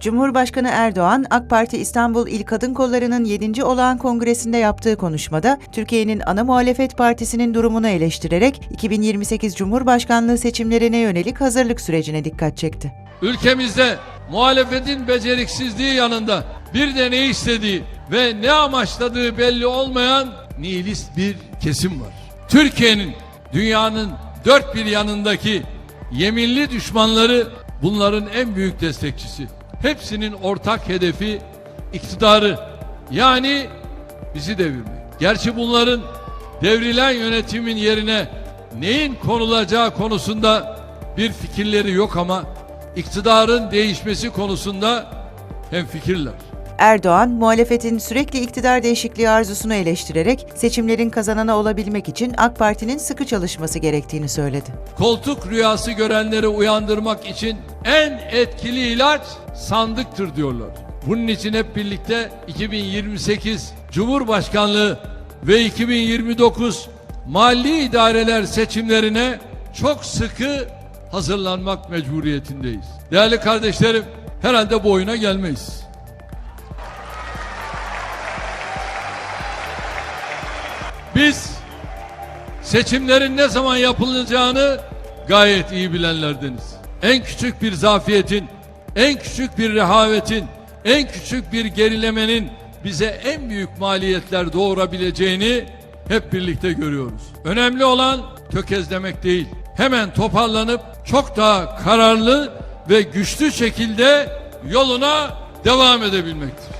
Cumhurbaşkanı Erdoğan, AK Parti İstanbul İl Kadın Kolları'nın 7. olağan kongresinde yaptığı konuşmada, Türkiye'nin ana muhalefet partisinin durumunu eleştirerek 2028 Cumhurbaşkanlığı seçimlerine yönelik hazırlık sürecine dikkat çekti. Ülkemizde muhalefetin beceriksizliği yanında bir de ne istediği ve ne amaçladığı belli olmayan nihilist bir kesim var. Türkiye'nin dünyanın dört bir yanındaki yeminli düşmanları bunların en büyük destekçisi. Hepsinin ortak hedefi iktidarı yani bizi devirmek. Gerçi bunların devrilen yönetimin yerine neyin konulacağı konusunda bir fikirleri yok ama iktidarın değişmesi konusunda hem fikirler. Erdoğan, muhalefetin sürekli iktidar değişikliği arzusunu eleştirerek seçimlerin kazananı olabilmek için AK Parti'nin sıkı çalışması gerektiğini söyledi. Koltuk rüyası görenleri uyandırmak için en etkili ilaç sandıktır diyorlar. Bunun için hep birlikte 2028 Cumhurbaşkanlığı ve 2029 Mali idareler seçimlerine çok sıkı hazırlanmak mecburiyetindeyiz. Değerli kardeşlerim, herhalde bu oyuna gelmeyiz. Biz seçimlerin ne zaman yapılacağını gayet iyi bilenlerdeniz. En küçük bir zafiyetin, en küçük bir rehavetin, en küçük bir gerilemenin bize en büyük maliyetler doğurabileceğini hep birlikte görüyoruz. Önemli olan tökezlemek değil. Hemen toparlanıp çok daha kararlı ve güçlü şekilde yoluna devam edebilmektir.